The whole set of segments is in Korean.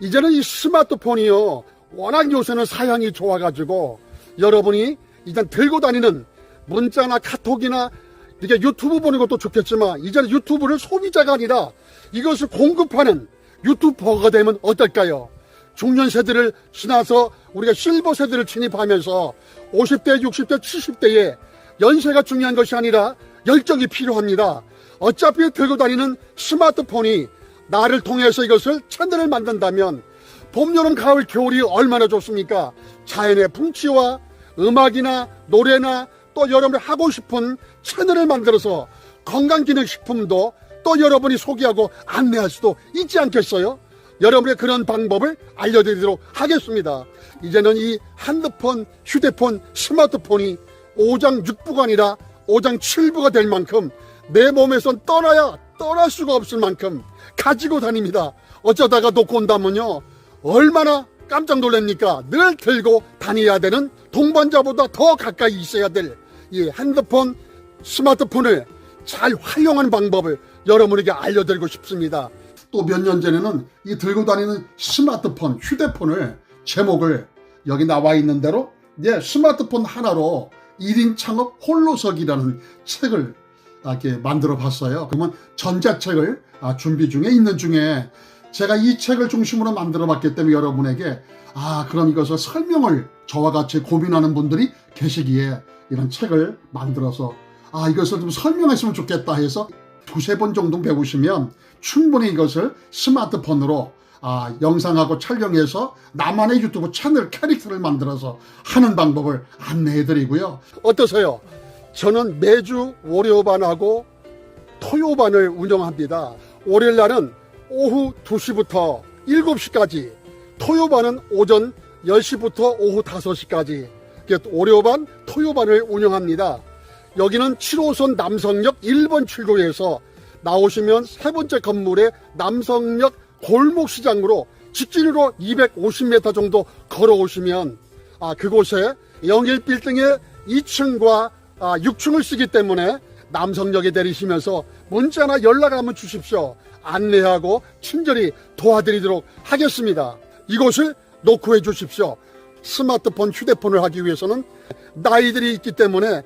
이제는 이 스마트폰이요. 워낙 요새는 사양이 좋아가지고 여러분이 이젠 들고 다니는 문자나 카톡이나 이게 유튜브 보는 것도 좋겠지만 이제는 유튜브를 소비자가 아니라 이것을 공급하는 유튜버가 되면 어떨까요? 중년 세대를 지나서 우리가 실버 세대를 진입하면서 50대, 60대, 70대에 연세가 중요한 것이 아니라 열정이 필요합니다. 어차피 들고 다니는 스마트폰이 나를 통해서 이것을 채널을 만든다면 봄, 여름, 가을, 겨울이 얼마나 좋습니까? 자연의 풍치와 음악이나 노래나 또 여러분이 하고 싶은 채널을 만들어서 건강기능식품도 또 여러분이 소개하고 안내할 수도 있지 않겠어요? 여러분의 그런 방법을 알려드리도록 하겠습니다. 이제는 이 핸드폰, 휴대폰, 스마트폰이 5장 6부가 아니라 5장 7부가 될 만큼 내 몸에선 떠나야 떠날 수가 없을 만큼 가지고 다닙니다. 어쩌다가 놓고 온다면요. 얼마나 깜짝 놀랍니까? 늘 들고 다녀야 되는 동반자보다 더 가까이 있어야 될 이 핸드폰, 스마트폰을 잘 활용하는 방법을 여러분에게 알려드리고 싶습니다. 또 몇 년 전에는 이 들고 다니는 스마트폰, 휴대폰을 제목을 여기 나와 있는 대로 이제 스마트폰 하나로 1인 창업 홀로서기라는 책을 이렇게 만들어 봤어요. 그러면 전자책을 아, 준비 중에 있는 중에 제가 이 책을 중심으로 만들어 봤기 때문에 여러분에게 아, 그럼 이것을 설명을 저와 같이 고민하는 분들이 계시기에 이런 책을 만들어서 아, 이것을 좀 설명했으면 좋겠다 해서 두세 번 정도 배우시면 충분히 이것을 스마트폰으로 아, 영상하고 촬영해서 나만의 유튜브 채널 캐릭터를 만들어서 하는 방법을 안내해 드리고요. 어떠세요? 저는 매주 월요반하고 토요반을 운영합니다. 월요일 날은 오후 2시부터 7시까지, 토요반은 오전 10시부터 오후 5시까지, 월요반, 토요반을 운영합니다. 여기는 7호선 남성역 1번 출구에서 나오시면 세 번째 건물의 남성역 골목시장으로 직진으로 250m 정도 걸어오시면 아, 그곳에 영일 빌딩의 2층과 아, 6층을 쓰기 때문에 남성역에 내리시면서 문자나 연락 한번 주십시오. 안내하고 친절히 도와드리도록 하겠습니다. 이곳을 놓고 해 주십시오. 스마트폰, 휴대폰을 하기 위해서는 나이들이 있기 때문에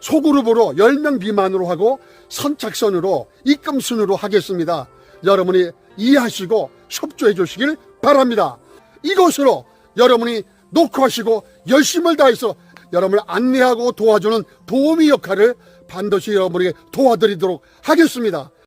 소그룹으로 10명 미만으로 하고 선착선으로 입금순으로 하겠습니다. 여러분이 이해하시고 협조해 주시길 바랍니다. 이곳으로 여러분이 녹화하시고 열심을 다해서 여러분을 안내하고 도와주는 도우미 역할을 반드시 여러분에게 도와드리도록 하겠습니다.